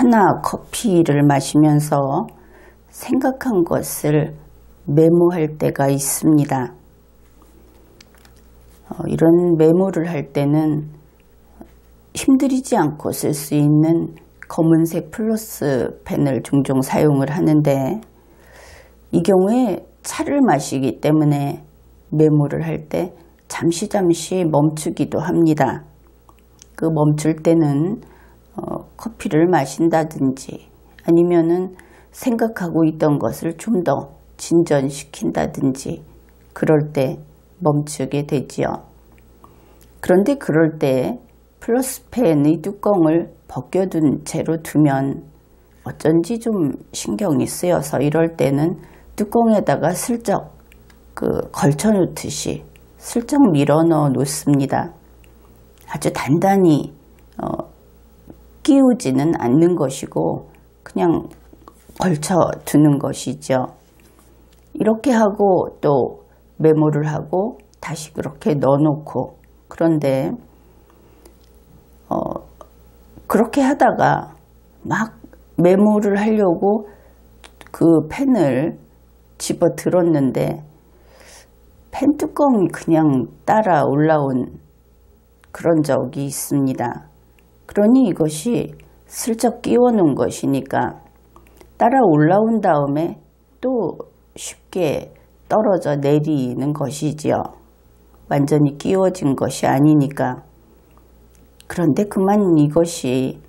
차나 커피를 마시면서 생각한 것을 메모할 때가 있습니다. 어, 이런 메모를 할 때는 힘들이지 않고 쓸 수 있는 검은색 플러스 펜을 종종 사용을 하는데 이 경우에 차를 마시기 때문에 메모를 할 때 잠시 잠시 멈추기도 합니다. 그 멈출 때는 어, 커피를 마신다든지 아니면은 생각하고 있던 것을 좀 더 진전시킨다든지 그럴 때 멈추게 되지요. 그런데 그럴 때 플러스펜의 뚜껑을 벗겨둔 채로 두면 어쩐지 좀 신경이 쓰여서 이럴 때는 뚜껑에다가 슬쩍 그 걸쳐 놓듯이 슬쩍 밀어 넣어 놓습니다. 아주 단단히 어, 끼우지는 않는 것이고 그냥 걸쳐 두는 것이죠. 이렇게 하고 또 메모를 하고 다시 그렇게 넣어놓고 그런데 어, 그렇게 하다가 막 메모를 하려고 그 펜을 집어 들었는데 펜 뚜껑이 그냥 따라 올라온 그런 적이 있습니다. 그러니 이것이 슬쩍 끼워 놓은 것이니까 따라 올라온 다음에 또 쉽게 떨어져 내리는 것이지요. 완전히 끼워진 것이 아니니까. 그런데 그만 이것이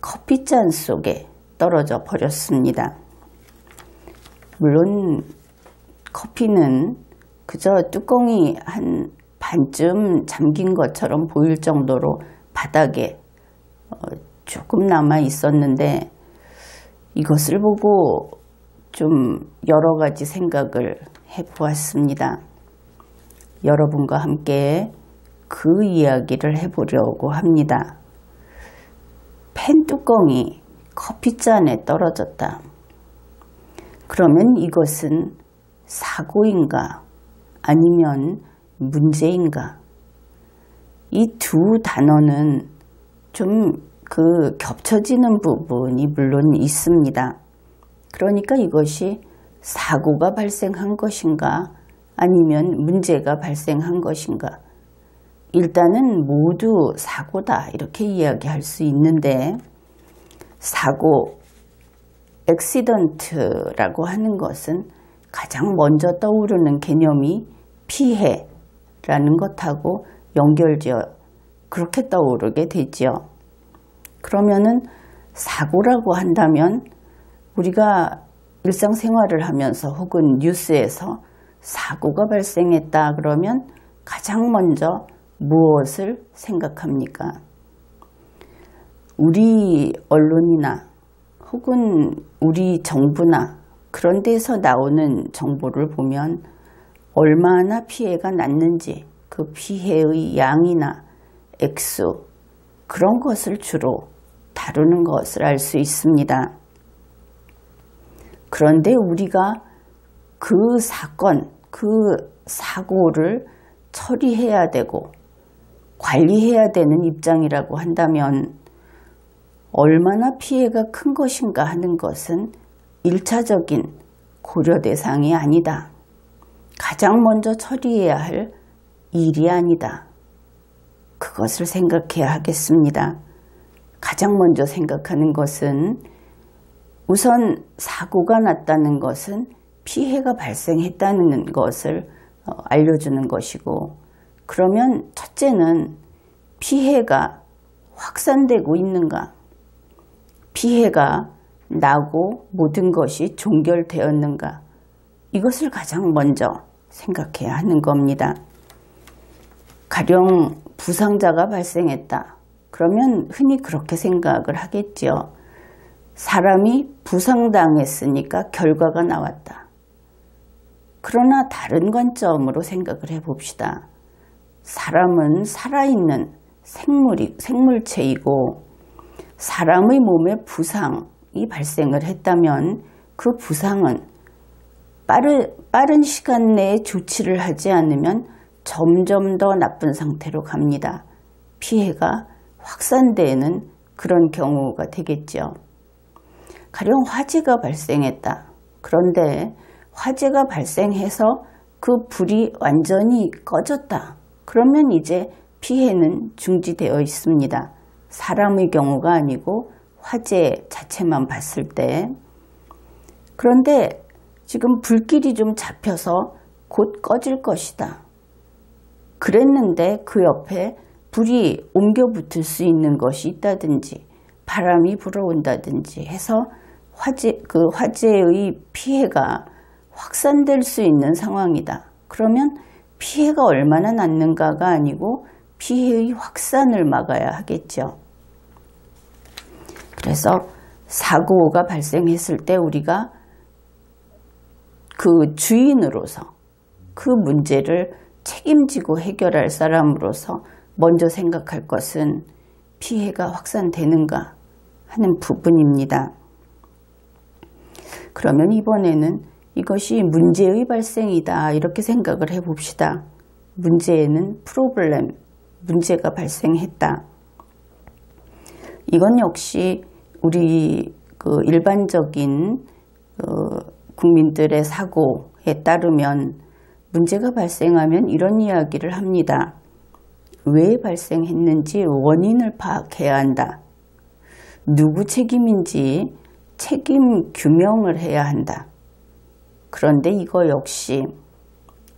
커피잔 속에 떨어져 버렸습니다. 물론 커피는 그저 뚜껑이 한 반쯤 잠긴 것처럼 보일 정도로 바닥에 어, 조금 남아 있었는데 이것을 보고 좀 여러 가지 생각을 해 보았습니다. 여러분과 함께 그 이야기를 해보려고 합니다. 펜 뚜껑이 커피잔에 떨어졌다. 그러면 이것은 사고인가 아니면 문제인가? 이 두 단어는 좀 그 겹쳐지는 부분이 물론 있습니다. 그러니까 이것이 사고가 발생한 것인가 아니면 문제가 발생한 것인가 일단은 모두 사고다 이렇게 이야기할 수 있는데 사고 엑시던트라고 하는 것은 가장 먼저 떠오르는 개념이 피해라는 것하고 연결지어 그렇게 떠오르게 되지요. 그러면은 사고라고 한다면 우리가 일상생활을 하면서 혹은 뉴스에서 사고가 발생했다 그러면 가장 먼저 무엇을 생각합니까? 우리 언론이나 혹은 우리 정부나 그런 데서 나오는 정보를 보면 얼마나 피해가 났는지 그 피해의 양이나 액수 그런 것을 주로 다루는 것을 알 수 있습니다. 그런데 우리가 그 사건, 그 사고를 처리해야 되고 관리해야 되는 입장이라고 한다면 얼마나 피해가 큰 것인가 하는 것은 일차적인 고려 대상이 아니다. 가장 먼저 처리해야 할 일이 아니다. 그것을 생각해야 하겠습니다. 가장 먼저 생각하는 것은 우선 사고가 났다는 것은 피해가 발생했다는 것을 어, 알려주는 것이고 그러면 첫째는 피해가 확산되고 있는가 피해가 나고 모든 것이 종결되었는가 이것을 가장 먼저 생각해야 하는 겁니다. 가령 부상자가 발생했다. 그러면 흔히 그렇게 생각을 하겠죠. 사람이 부상당했으니까 결과가 나왔다. 그러나 다른 관점으로 생각을 해봅시다. 사람은 살아있는 생물이, 생물체이고 사람의 몸에 부상이 발생을 했다면 그 부상은 빠른, 빠른 시간 내에 조치를 하지 않으면 점점 더 나쁜 상태로 갑니다. 피해가 확산되는 그런 경우가 되겠죠. 가령 화재가 발생했다. 그런데 화재가 발생해서 그 불이 완전히 꺼졌다. 그러면 이제 피해는 중지되어 있습니다. 사람의 경우가 아니고 화재 자체만 봤을 때. 그런데 지금 불길이 좀 잡혀서 곧 꺼질 것이다. 그랬는데 그 옆에 불이 옮겨 붙을 수 있는 것이 있다든지 바람이 불어온다든지 해서 화재, 그 화재의 피해가 확산될 수 있는 상황이다. 그러면 피해가 얼마나 났는가가 아니고 피해의 확산을 막아야 하겠죠. 그래서 사고가 발생했을 때 우리가 그 주인으로서 그 문제를 책임지고 해결할 사람으로서 먼저 생각할 것은 피해가 확산되는가 하는 부분입니다. 그러면 이번에는 이것이 문제의 발생이다 이렇게 생각을 해봅시다. 문제에는 프로블렘, 문제가 발생했다. 이건 역시 우리 그 일반적인 어 국민들의 사고에 따르면 문제가 발생하면 이런 이야기를 합니다. 왜 발생했는지 원인을 파악해야 한다. 누구 책임인지 책임 규명을 해야 한다. 그런데 이거 역시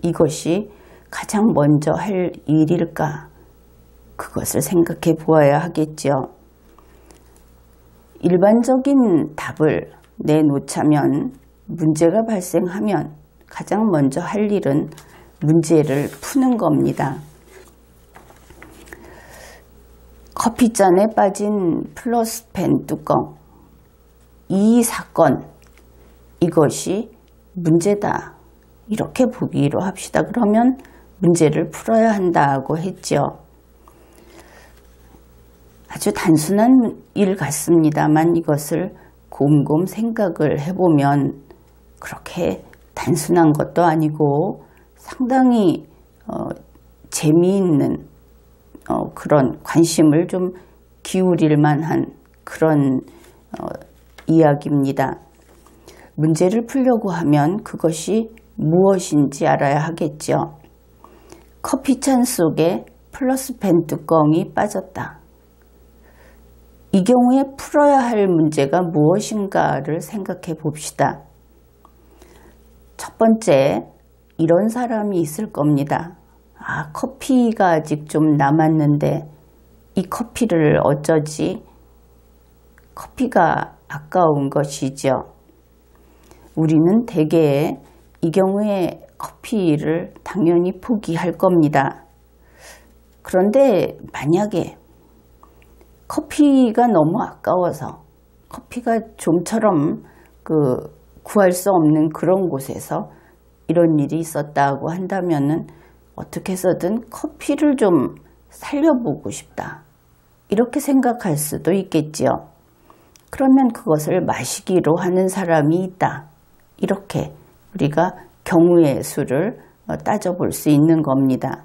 이것이 가장 먼저 할 일일까? 그것을 생각해 보아야 하겠죠. 일반적인 답을 내놓자면 문제가 발생하면 가장 먼저 할 일은 문제를 푸는 겁니다. 커피잔에 빠진 플러스펜 뚜껑. 이 사건, 이것이 문제다. 이렇게 보기로 합시다. 그러면 문제를 풀어야 한다고 했죠. 아주 단순한 일 같습니다만 이것을 곰곰 생각을 해보면 그렇게 단순한 것도 아니고 상당히 어, 재미있는 어, 그런 관심을 좀 기울일 만한 그런 어, 이야기입니다. 문제를 풀려고 하면 그것이 무엇인지 알아야 하겠죠. 커피잔 속에 플러스펜 뚜껑이 빠졌다. 이 경우에 풀어야 할 문제가 무엇인가를 생각해 봅시다. 첫 번째, 이런 사람이 있을 겁니다. 아, 커피가 아직 좀 남았는데 이 커피를 어쩌지? 커피가 아까운 것이죠. 우리는 대개 이 경우에 커피를 당연히 포기할 겁니다. 그런데 만약에 커피가 너무 아까워서 커피가 좀처럼 그 구할 수 없는 그런 곳에서 이런 일이 있었다고 한다면은 어떻게 해서든 커피를 좀 살려보고 싶다. 이렇게 생각할 수도 있겠지요. 그러면 그것을 마시기로 하는 사람이 있다. 이렇게 우리가 경우의 수를 어, 따져볼 수 있는 겁니다.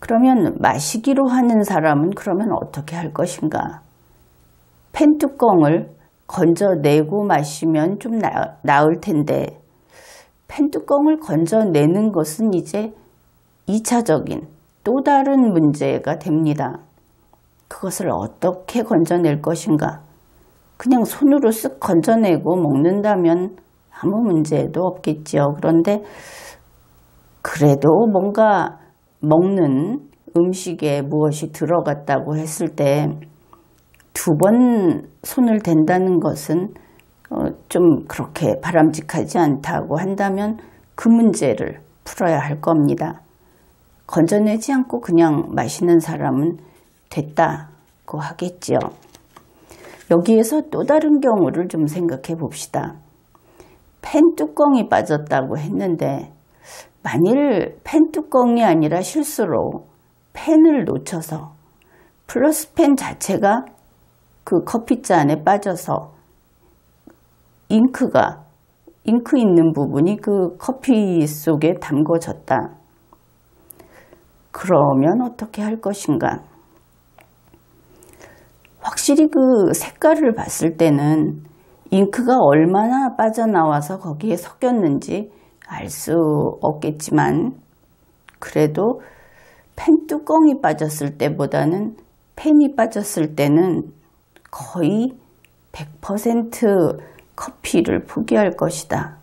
그러면 마시기로 하는 사람은 그러면 어떻게 할 것인가? 펜 뚜껑을 건져내고 마시면 좀 나, 나을 텐데 펜뚜껑을 건져내는 것은 이제 2차적인 또 다른 문제가 됩니다. 그것을 어떻게 건져낼 것인가? 그냥 손으로 쓱 건져내고 먹는다면 아무 문제도 없겠지요. 그런데 그래도 뭔가 먹는 음식에 무엇이 들어갔다고 했을 때 두 번 손을 댄다는 것은 어, 좀 그렇게 바람직하지 않다고 한다면 그 문제를 풀어야 할 겁니다. 건져내지 않고 그냥 마시는 사람은 됐다고 하겠지요. 여기에서 또 다른 경우를 좀 생각해 봅시다. 펜 뚜껑이 빠졌다고 했는데 만일 펜 뚜껑이 아니라 실수로 펜을 놓쳐서 플러스 펜 자체가 그 커피잔에 빠져서 잉크가 잉크 있는 부분이 그 커피 속에 담궈졌다. 그러면 어떻게 할 것인가? 확실히 그 색깔을 봤을 때는 잉크가 얼마나 빠져나와서 거기에 섞였는지 알 수 없겠지만 그래도 펜 뚜껑이 빠졌을 때보다는 펜이 빠졌을 때는 거의 100% 커피를 포기할 것이다.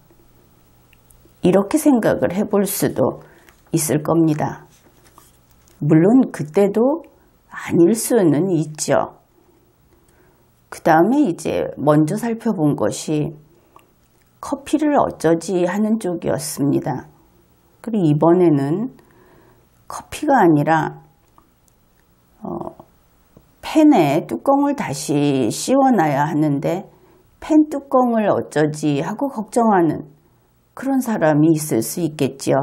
이렇게 생각을 해볼 수도 있을 겁니다. 물론 그때도 아닐 수는 있죠. 그 다음에 이제 먼저 살펴본 것이 커피를 어쩌지 하는 쪽이었습니다. 그리고 이번에는 커피가 아니라 어, 펜에 뚜껑을 다시 씌워놔야 하는데 펜 뚜껑을 어쩌지 하고 걱정하는 그런 사람이 있을 수 있겠지요.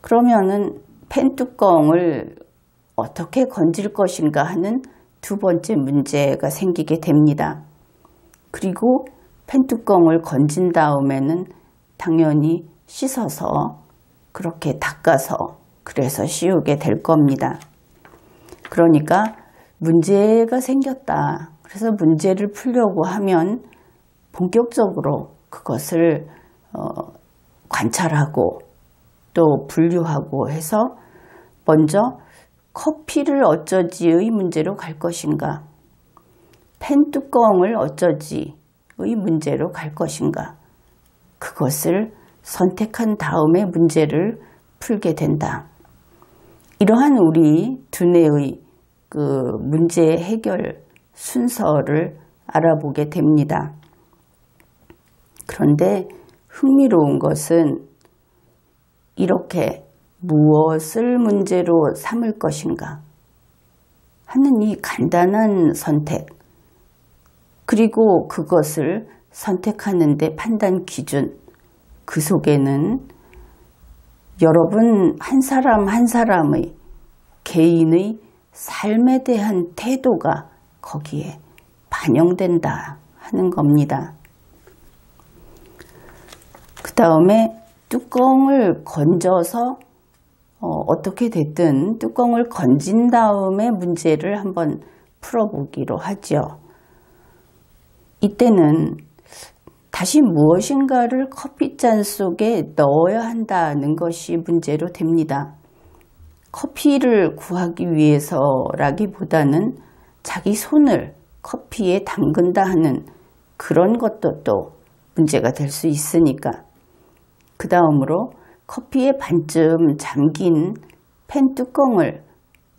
그러면은 펜 뚜껑을 어떻게 건질 것인가 하는 두 번째 문제가 생기게 됩니다. 그리고 펜 뚜껑을 건진 다음에는 당연히 씻어서 그렇게 닦아서 그래서 씌우게 될 겁니다. 그러니까 문제가 생겼다. 그래서 문제를 풀려고 하면 본격적으로 그것을 어, 관찰하고 또 분류하고 해서 먼저 커피를 어쩌지의 문제로 갈 것인가 펜 뚜껑을 어쩌지의 문제로 갈 것인가 그것을 선택한 다음에 문제를 풀게 된다. 이러한 우리 두뇌의 그 문제 해결 순서를 알아보게 됩니다. 그런데 흥미로운 것은 이렇게 무엇을 문제로 삼을 것인가 하는 이 간단한 선택 그리고 그것을 선택하는데 판단 기준 그 속에는 여러분 한 사람 한 사람의 개인의 삶에 대한 태도가 거기에 반영된다 하는 겁니다. 그 다음에 뚜껑을 건져서 어, 떻게 됐든 뚜껑을 건진 다음에 문제를 한번 풀어보기로 하죠. 이때는 다시 무엇인가를 커피잔 속에 넣어야 한다는 것이 문제로 됩니다. 커피를 구하기 위해서라기보다는 자기 손을 커피에 담근다 하는 그런 것도 또 문제가 될 수 있으니까 그 다음으로 커피에 반쯤 잠긴 펜 뚜껑을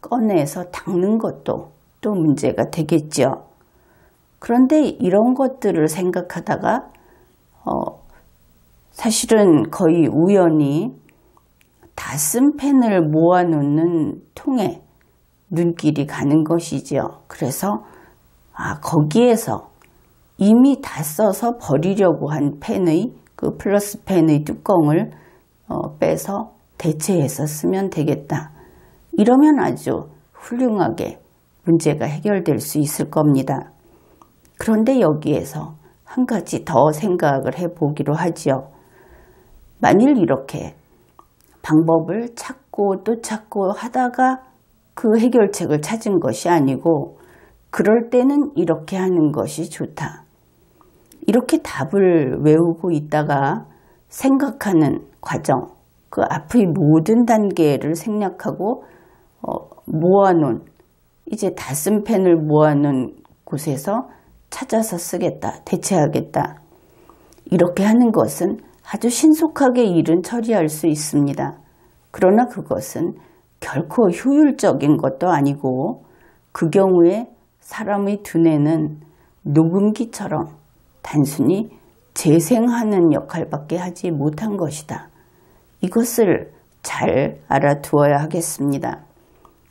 꺼내서 닦는 것도 또 문제가 되겠죠. 그런데 이런 것들을 생각하다가 어, 사실은 거의 우연히 다 쓴 펜을 모아놓는 통에 눈길이 가는 것이지요. 그래서 아 거기에서 이미 다 써서 버리려고 한 펜의 그 플러스 펜의 뚜껑을 어, 빼서 대체해서 쓰면 되겠다. 이러면 아주 훌륭하게 문제가 해결될 수 있을 겁니다. 그런데 여기에서 한 가지 더 생각을 해 보기로 하지요. 만일 이렇게 방법을 찾고 또 찾고 하다가 그 해결책을 찾은 것이 아니고 그럴 때는 이렇게 하는 것이 좋다. 이렇게 답을 외우고 있다가 생각하는 과정, 그 앞의 모든 단계를 생략하고 어, 모아놓은 이제 다 쓴 펜을 모아놓은 곳에서 찾아서 쓰겠다, 대체하겠다. 이렇게 하는 것은 아주 신속하게 일은 처리할 수 있습니다. 그러나 그것은 결코 효율적인 것도 아니고 그 경우에 사람의 두뇌는 녹음기처럼 단순히 재생하는 역할밖에 하지 못한 것이다. 이것을 잘 알아두어야 하겠습니다.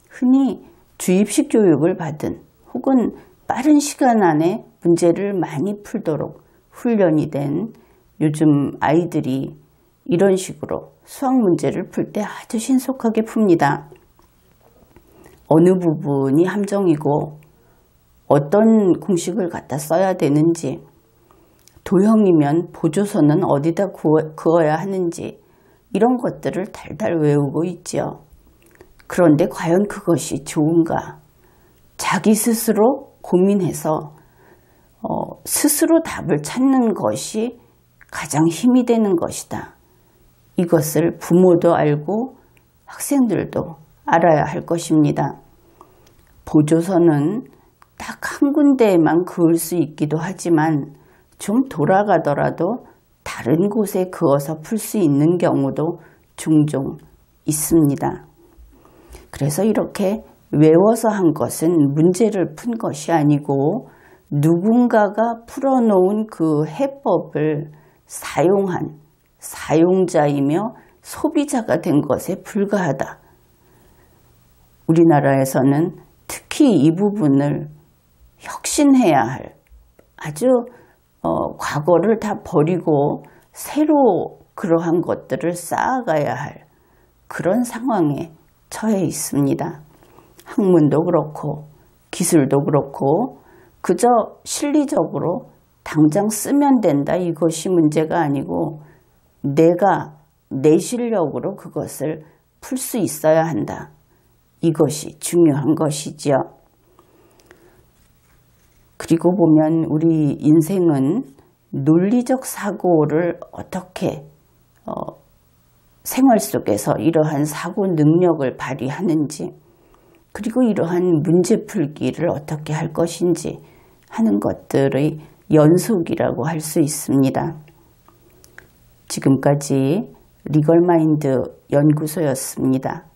흔히 주입식 교육을 받은 혹은 빠른 시간 안에 문제를 많이 풀도록 훈련이 된 요즘 아이들이 이런 식으로 수학 문제를 풀 때 아주 신속하게 풉니다. 어느 부분이 함정이고 어떤 공식을 갖다 써야 되는지 도형이면 보조선은 어디다 그어야 하는지 이런 것들을 달달 외우고 있죠. 그런데 과연 그것이 좋은가? 자기 스스로 고민해서 어, 스스로 답을 찾는 것이 가장 힘이 되는 것이다. 이것을 부모도 알고 학생들도 알아야 할 것입니다. 보조서는 딱한 군데에만 그을 수 있기도 하지만 좀 돌아가더라도 다른 곳에 그어서 풀 수 있는 경우도 종종 있습니다. 그래서 이렇게 외워서 한 것은 문제를 푼 것이 아니고 누군가가 풀어놓은 그 해법을 사용한 사용자이며 소비자가 된 것에 불과하다. 우리나라에서는 특히 이 부분을 혁신해야 할 아주 어, 과거를 다 버리고 새로 그러한 것들을 쌓아가야 할 그런 상황에 처해 있습니다. 학문도 그렇고 기술도 그렇고 그저 실리적으로 당장 쓰면 된다 이것이 문제가 아니고 내가 내 실력으로 그것을 풀 수 있어야 한다. 이것이 중요한 것이지요. 그리고 보면 우리 인생은 논리적 사고를 어떻게 어, 생활 속에서 이러한 사고 능력을 발휘하는지 그리고 이러한 문제 풀기를 어떻게 할 것인지 하는 것들의 연속이라고 할 수 있습니다. 지금까지 리걸마인드 연구소였습니다.